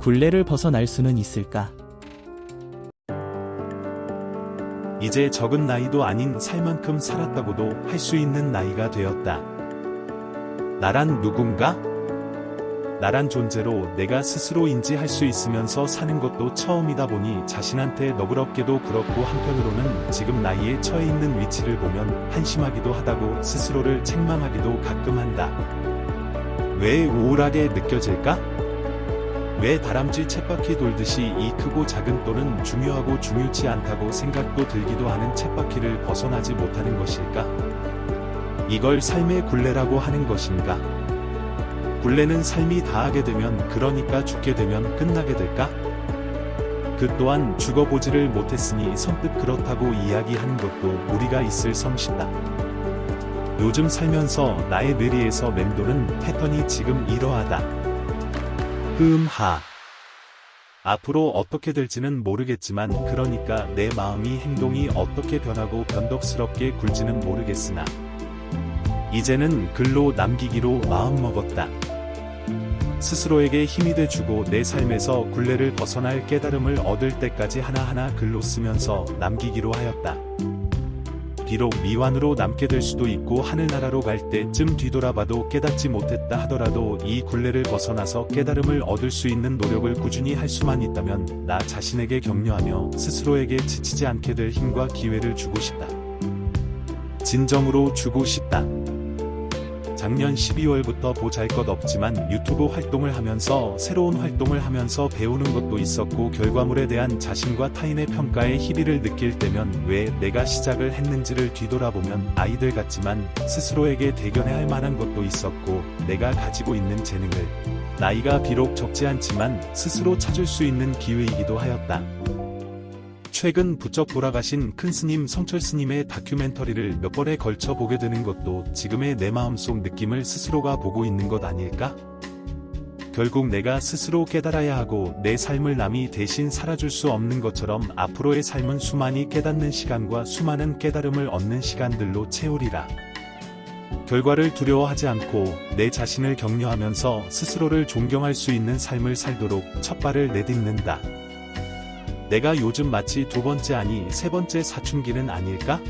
굴레를 벗어날 수는 있을까? 이제 적은 나이도 아닌 살 만큼 살았다고도 할 수 있는 나이가 되었다. 나란 누군가? 나란 존재로 내가 스스로 인지할 수 있으면서 사는 것도 처음이다 보니 자신한테 너그럽게도 그렇고 한편으로는 지금 나이에 처해 있는 위치를 보면 한심하기도 하다고 스스로를 책망하기도 가끔 한다. 왜 우울하게 느껴질까? 왜 다람쥐 쳇바퀴 돌듯이 이 크고 작은 또는 중요하고 중요치 않다고 생각도 들기도 하는 쳇바퀴를 벗어나지 못하는 것일까? 이걸 삶의 굴레라고 하는 것인가? 굴레는 삶이 다하게 되면 그러니까 죽게 되면 끝나게 될까? 그 또한 죽어보지를 못했으니 선뜻 그렇다고 이야기하는 것도 무리가 있을 성시다. 요즘 살면서 나의 뇌리에서 맴도는 패턴이 지금 이러하다. 흠하. 앞으로 어떻게 될지는 모르겠지만 그러니까 내 마음이 행동이 어떻게 변하고 변덕스럽게 굴지는 모르겠으나 이제는 글로 남기기로 마음먹었다. 스스로에게 힘이 돼주고 내 삶에서 굴레를 벗어날 깨달음을 얻을 때까지 하나하나 글로 쓰면서 남기기로 하였다. 비록 미완으로 남게 될 수도 있고 하늘나라로 갈 때쯤 뒤돌아봐도 깨닫지 못했다 하더라도 이 굴레를 벗어나서 깨달음을 얻을 수 있는 노력을 꾸준히 할 수만 있다면 나 자신에게 격려하며 스스로에게 지치지 않게 될 힘과 기회를 주고 싶다. 진정으로 주고 싶다. 작년 12월부터 보잘것 없지만 유튜브 활동을 하면서 새로운 활동을 하면서 배우는 것도 있었고 결과물에 대한 자신과 타인의 평가에 희비를 느낄 때면 왜 내가 시작을 했는지를 뒤돌아보면 아이들 같지만 스스로에게 대견해 할 만한 것도 있었고 내가 가지고 있는 재능을 나이가 비록 적지 않지만 스스로 찾을 수 있는 기회이기도 하였다. 최근 부쩍 돌아가신 큰 스님 성철 스님의 다큐멘터리를 몇 번에 걸쳐 보게 되는 것도 지금의 내 마음속 느낌을 스스로가 보고 있는 것 아닐까? 결국 내가 스스로 깨달아야 하고 내 삶을 남이 대신 살아줄 수 없는 것처럼 앞으로의 삶은 수많이 깨닫는 시간과 수많은 깨달음을 얻는 시간들로 채우리라. 결과를 두려워하지 않고 내 자신을 격려하면서 스스로를 존경할 수 있는 삶을 살도록 첫 발을 내딛는다. 내가 요즘 마치 두 번째 아니 세 번째 사춘기는 아닐까?